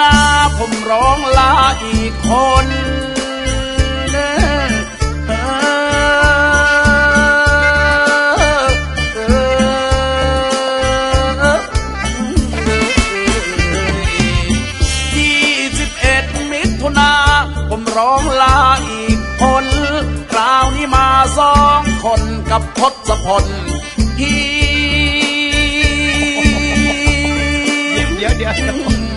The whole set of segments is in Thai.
นาผมร้องลาอีกคนยี่สิบเอ็ดมิถุนาผมร้องลาอีกคนคราวนี้มาสองคนกับทศพลฮีเดี๋ยวเดี๋ยว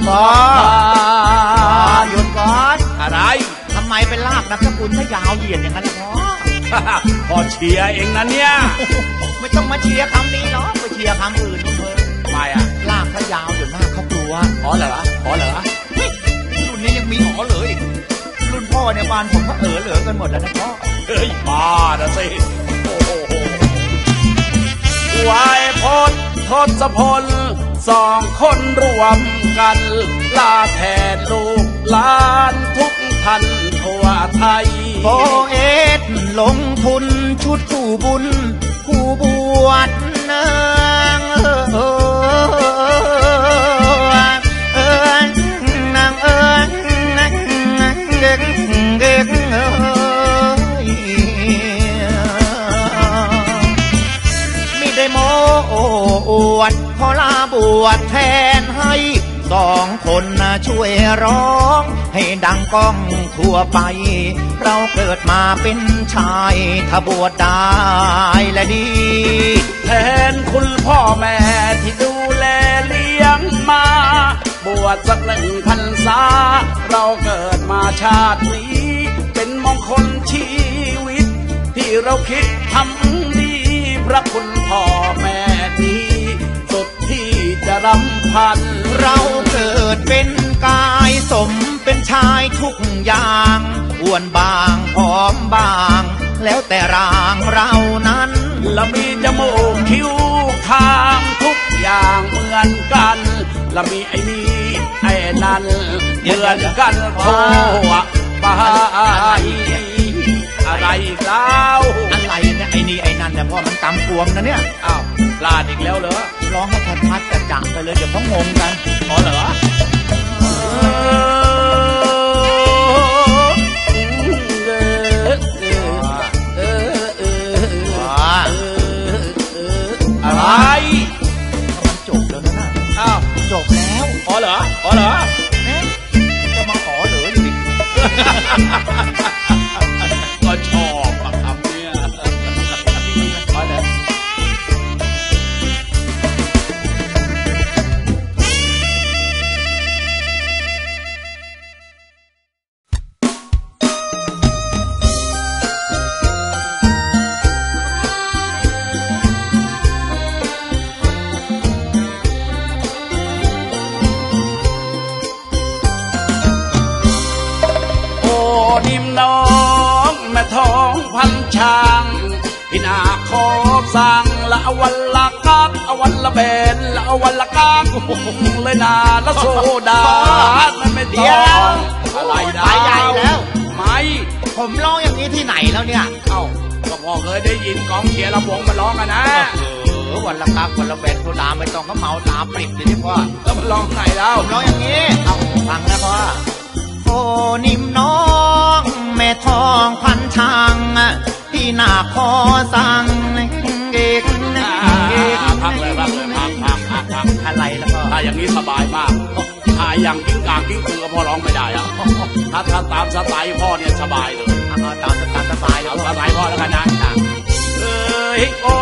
เดี๋ยวพ่อหยุดก่อนอะไรทำไมเป็นลากนามสกุลถ้ายาวเหยียดอย่างนั้นล่ะพ่อพอเชียร์เองนะเนี่ย ไม่ต้องมาเชียร์คำนี้หรอกไปเชียร์คำอื่นเถอะทำไมอะลากถ้ายาวเดี๋ยวหน้าเขากลัวอ๋อเหรออ๋อเหรอรุ่นนี้ยังมีหอเหลืออีกรุ่นพ่อเนี่ยบ้านผมก็เออเหลือกันหมดแล้วนะพ่อเฮ้ยบ้านะสิโอ้โหวายพจน์ทศพล สองคนรวมกัน ลาแทนลูกหลานทุกท่านทั่วไทย โพเอสลงทุนชุดผู้บุญ ผู้บวชนางเออเออ วดขอลาบวชแทนให้สองคนนะช่วยร้อง ให้ดังก้องทั่วไป เราเกิดมาเป็นชายถ้าบวชได้และดี แทนคุณพ่อแม่ที่ดูแลเลี้ยงมา บวชสักหนึ่งพรรษา เราเกิดมาชาตินี้ เป็นมงคลชีวิต ที่เราคิดทำดีพระคุณพ่อแม่ รำพันเราเกิดเป็นกายสมเป็นชายทุกอย่างอ้วนบางผอมบาง แล้วแต่ร่างเรานั้นและมีจมูกคิ้วคางทุกอย่างเหมือนกันและมีไอ้นี่ไอ้นั่นเหมือนกันทั่วไปอะไรอีกแล้วอะไรเนี่ยไอ้นี่ไอ้นั่นเนี่ยพ่อมันกำกวมนะเนี่ย อ้าวพลาดอีกแล้วเหรอ ร้องให้ทันพัดจัดจังไปเลยเดี๋ยวเขางงกันอ๋อเหรออะไรมันจบแล้วนะน่ะอ้าว จบแล้วอ๋อเหรออ๋อเหรอเอ๊ะจะมาขอเหลืออยู่ดิก็ชอบ พันช่างพี่นาขอสั่งละอวันละกักอวันละเบนละอวันละกักเลยนาละโซดามันไม่เดี๋ต้ยอวงอะไรดาไปใหญ่แล้วไม่ผมร้องอย่างนี้ที่ไหนแล้วเนี่ยเอ้าก็พอเคยได้ยินกองเชียร์ลำวงมาร้องกันนะเออวันละกักวันละแบนโซดาไม่ต้องก็เมาตาปริบเลยที่พ่อแล้วมาร้องไหนแล้วผมร้องอย่างนี้ เอาฟังนะพ่อโอ้นิ่มน้อง พี่นาคอสั่งเอกอ่าพักเลยพักเลยพักพักพักพักอะไรแล้วก็ถ้าอย่างนี้สบายมากถ้าอย่างกิ้งกางกิ้งกือก็พอร้องไม่ได้อะถ้าถ้าตามสไตล์พ่อเนี่ยสบายเลยตามสไตามสบายแล้วเอาสไตล์พ่อแล้วกันนะเอ้ยโอ้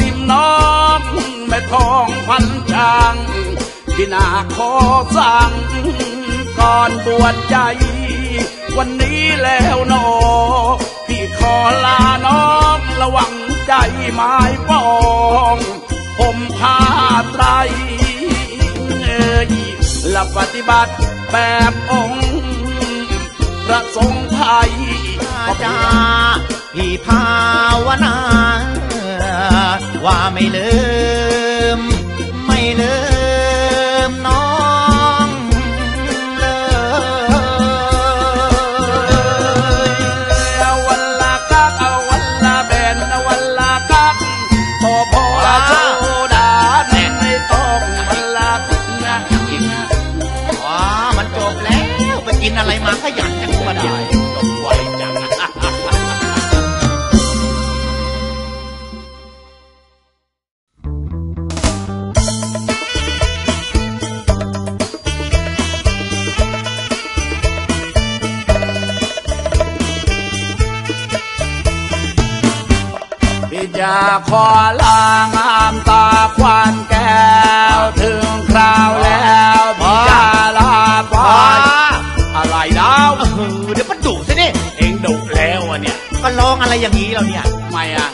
ดิมน้องแม่ทองพันช่างที่นาขอสั่งก่อนบวชใจ วันนี้แล้วหนอพี่ข อลาน้องระวังใจไม้ปองผมพาไตรเอ้ยและปฏิบัติแบบองค์พระสงฆ์ไทยอาจาพี่ภาวนา ว่าไม่ลืม ไม่ลืมน้อง จะขอลางามตาควันแก้ว ถึงคราวแล้วพี่จะลาไปอะไรดาวเออเดี๋ยวมันดุสินี่เองดุแล้วอะเนี่ย ก็ร้องอะไรอย่างนี้เราเนี่ยทำไมอะ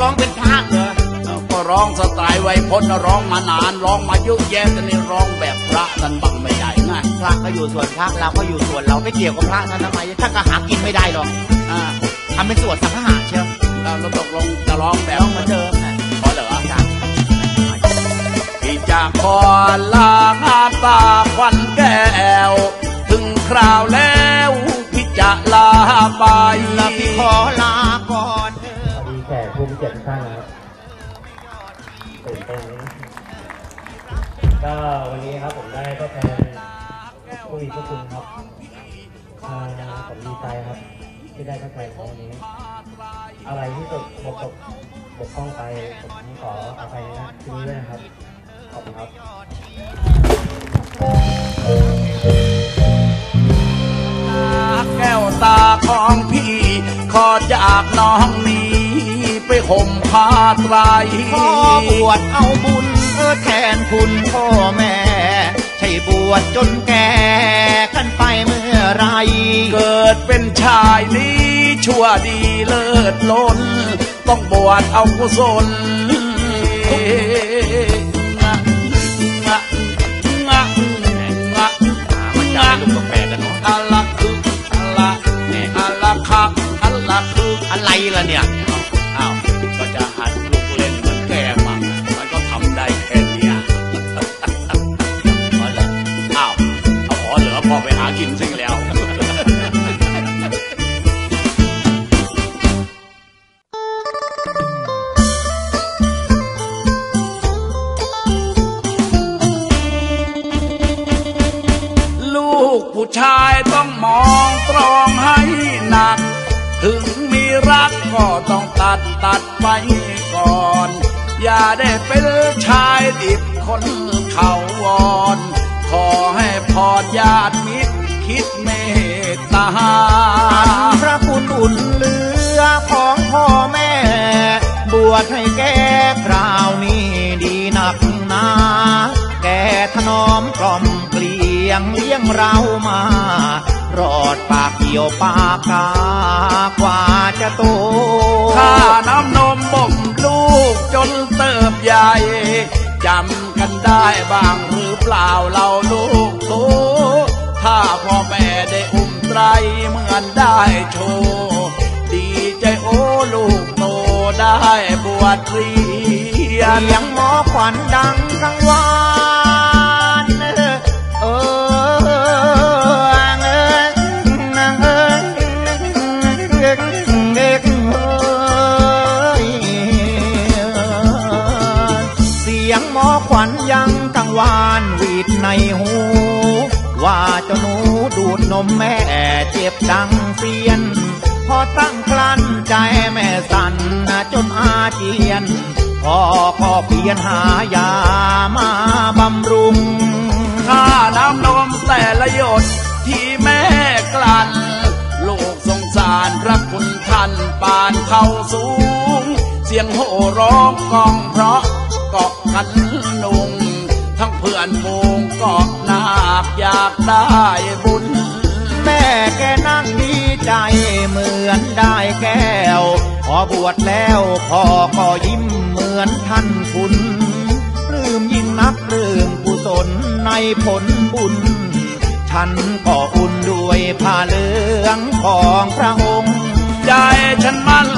ร้องเป็นพระเหรอเราก็ร้องสไตล์ไวยพจน์นะร้องมานานร้องมาเยอะแยะแต่นี่ร้องแบบพระกันบังไม่ใหญ่ไงพระก็อยู่ส่วนพระเราก็อยู่ส่วนเราไม่เกี่ยวกับพระนั้นทำไมถ้าก็หากินไม่ได้หรอกอ่าทำเป็นส่วนสังหารเชียว เราเราตกลงจะร้องแบบเหมือนเดิมนะขอเหรอพี่จะขอลางามตาควันแก้ว ถึงคราวแล้วพี่จะลาไปล้วพี่ขอลาก่อนสวัสดีแขกผู้มีเกียรติท่านนะครับตื่นเต้นก็วันนี้ครับผมได้ก็แทนผู้มีพระคุณครับผมดีใจครับ ที่ได้ทดแทนของวันนี้ อะไรที่ตกบกตกบกพร่องไปผมขออภัยนะที่นี้ด้วยนะครับ ขอบคุณครับแก้วตาของพี่ขอจากน้องนี้ไปห่มผ้าไตรขอบวชเอาบุญเออแทนคุณพ่อแม่ ใช่บวชจนแก่กันไปเมื่อ ไร เกิดเป็นชายนี้ชั่วดีเลิศล้น ต้องบวชเอากุศลงะงะงะงะมัาได้เป็นชายดิบคนเขาวอน ขอให้พอดญาติมิตรคิดเมตตาพระคุณอุ่นเหลือของพ่อแม่ บวชให้แก่คราวนี้ดีนักหนาแก่ถนอมกล่อมเกลียงเลี้ยงเรามารอดปากเกี่ยวปากกากว่าจะโตข้าน้ำนมบ่มลูกจนเติ บใหญ่จำกันได้บ้างหรือเปล่าเราลูกโตถ้าพ่อแม่ได้อุ้มไตรเหมือนได้โชว์ดีใจโอ้ลูกโตได้บวชเรียนเสียงหมอขวัญดังกังวาน ยงหมอขวัญยังกังวานหวีดในหู ว่าเจ้าหนูดูดนมแม่เจ็บดังเสียน พอตั้งคลันใจแม่สั่นจนอาเจียนพ่อก็เพียนหายามาบำรุงค่าน้ำนมแต่ละหยดที่แม่กลั่นลูกสงสารพระคุณท่านปานเขาสูง เสียงโห่ร้องกองันนุงทั้งเพื่อนมูงเกาะนาคอยากได้บุญ แม่แกนั่งดีใจเหมือนได้แก้ว พอบวชแล้วพ่อก็ยิ้มเหมือนท่านคุณปลื้มยิ่งนักเรื่องกุศลในผลบุญ ฉันก็อุ่นด้วยผ้าเหลืองของพระองค์ ใจฉันมั่น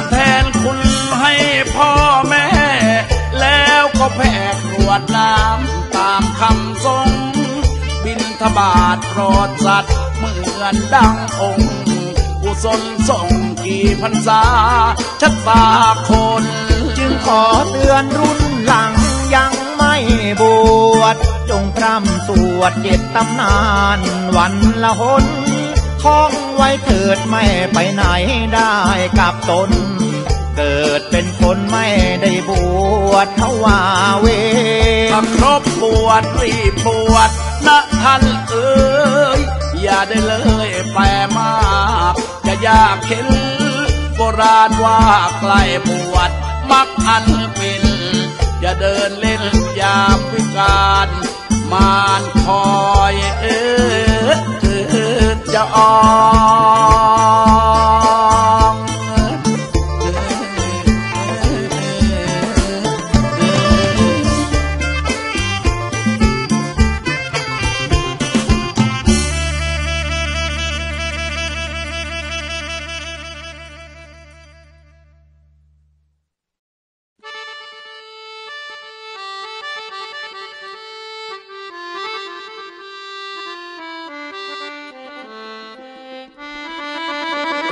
ทบาทโปรดสัตว์เหมือนดังองค์กุศลส่งกี่พรรษา ชัดตาคน จึงขอเตือนรุ่นหลังยังไม่บวชจงพร่ำสวดเจ็ดตำนานวันละหนท่องไว้เถิดไม่ไปไหนได้กับตน เกิดเป็นคนไม่ได้บวชเขาว่าเวถ้าครบบวชรีบบวช ท่านเอ๋ยอย่าได้เลยแปรมากจะยากเข็นโบราณว่าใกล้บวชมักอันเป็นอย่าเดินเล่นยามวิการมานคอยเออเออจะออก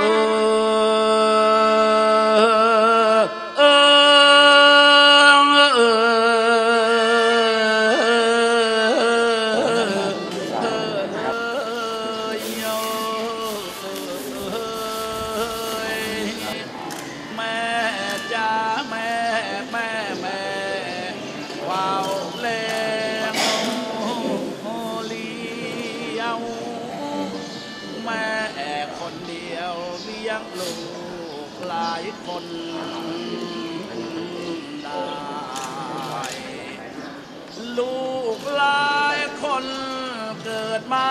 เคนเดียวเลี้ยงลูกหลายคนได้ ลูกหลายคนเกิดมา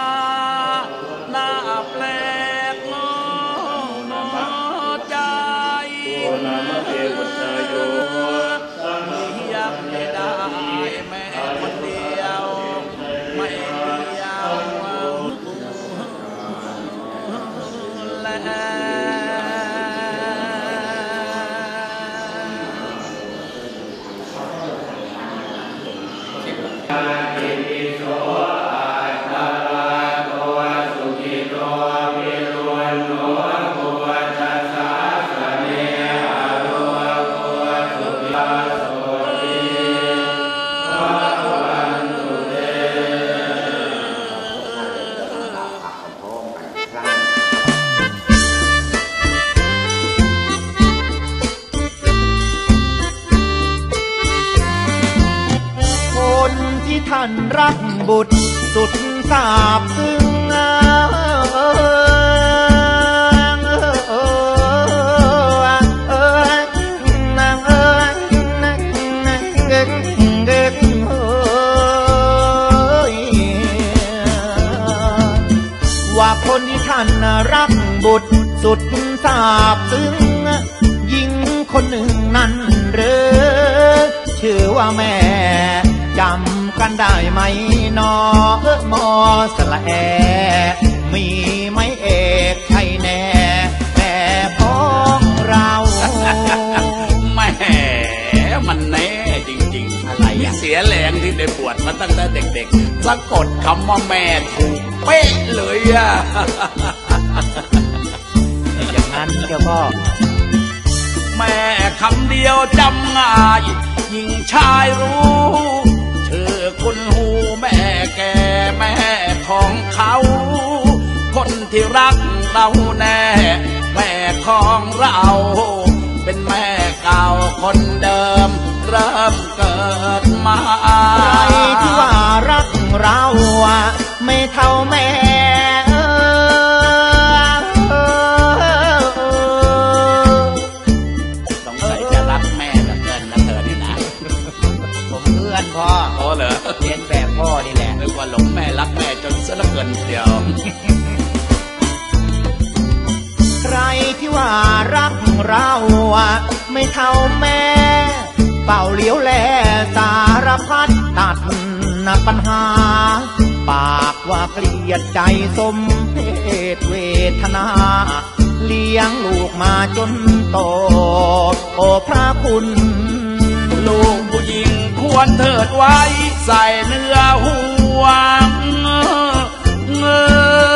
แานรักบุตรสุดสาบซึ้งว่าคนที่ท่านรักบุตรสุดสาบซึ้งยิ่งคนหนึ่งนั้นหรือชื่อว่าแม่จำ กันได้ไหมนอเออมอสละแอ มีไหมเอกใช่แน่แม่พ้องเราแหม่มันแน่จริงๆ อะไรอะเสียแรงที่ได้บวชมาตั้งแต่เด็กๆสะกดคำว่าแม่ถูกเป๊ะเลยอะอย่างนั้นเจ้าก็แม่คำเดียวจำง่ายยิ่งชายรู้ชื่อ คุณหูแม่แก่แม่ของเขา คนที่รักเราแน่ แม่ของเรา เป็นแม่เก่าคนเดิม เริ่มเกิดมาารพัดตัดนะปัญหา ปากว่าเกลียดใจสมเพศเวทนา เลี้ยงลูกมาจนโต โอพระคุณ ลูกผู้หญิงควรเถิดไว้ ใส่เนื้อห่วงเงอ